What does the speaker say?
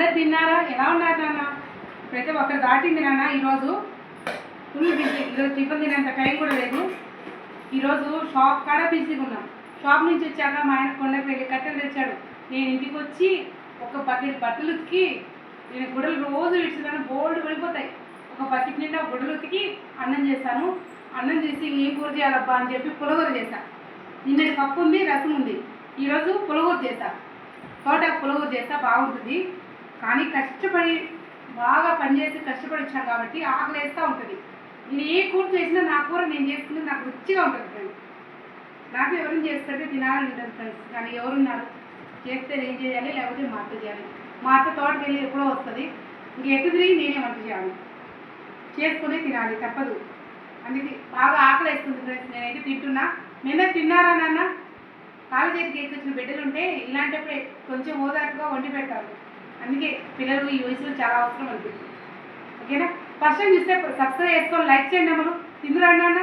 అందరు తిన్నారా? ఎలా ఉన్నారు నాన్న? ప్రతి ఒక్కరు దాటింది నాన్న ఈరోజు. ఫుల్ బిజీ ఈరోజు టిఫిన్ తినేంత టైం కూడా లేదు. ఈరోజు షాప్ కాడ బిజీగా ఉన్నాం. షాప్ నుంచి వచ్చాక మా ఆయన కొండకు వెళ్ళి కట్టెలు తెచ్చాడు. నేను ఇంటికి వచ్చి ఒక బకెట్ బట్టలు ఉతికి నేను గుడలు రోజు ఇడుచున్నాను బోల్డ్ వెళ్ళిపోతాయి ఒక బకెట్ నిండా గుడలు ఉతికి అన్నం చేశాను. అన్నం చేసి ఏం కూర చేయాలబ్బా అని చెప్పి పులగూర చేశా. నిన్నటి పప్పు ఉంది రసం ఉంది. ఈరోజు పులగూర చేశా. తోట పులగూర చేస్తా బాగుంటుంది. కానీ కష్టపడి బాగా పనిచేసి కష్టపడి వచ్చాను కాబట్టి ఆకలి వేస్తూ ఉంటుంది. నేను ఏ కూర చేసినా నా కూర నేను చేసుకుని నాకు రుచిగా ఉంటుంది ఫ్రెండ్స్ నాకు ఎవరిని చేస్తుంటే తినాలని ఉంటుంది ఫ్రెండ్స్ కానీ ఎవరున్నారు? చేస్తే నేను చేయాలి లేకపోతే మా అత్త చేయాలి. మా అత్త తోటకి వెళ్ళి ఎప్పుడో వస్తుంది. ఇంక ఎటు తిరిగి నేనే వంట చేయాలి. చేసుకునే తినాలి తప్పదు. అందుకే బాగా ఆకలి వేస్తుంది ఫ్రెండ్స్ నేనైతే తింటున్నా. నిన్న తిన్నారా నాన్న? కాలు చేతికి ఎక్కొచ్చిన బిడ్డలు ఉంటే ఇలాంటప్పుడే కొంచెం ఓదార్పుగా వండి పెడతారు. అందుకే పిల్లలు ఈ వయసులో చాలా అవసరం అనిపిస్తుంది. ఓకేనా? ఫస్ట్ టైం చూస్తే సబ్స్క్రైబ్ చేసుకొని లైక్ చేయండి అమ్మలు. తిందురండి అన్న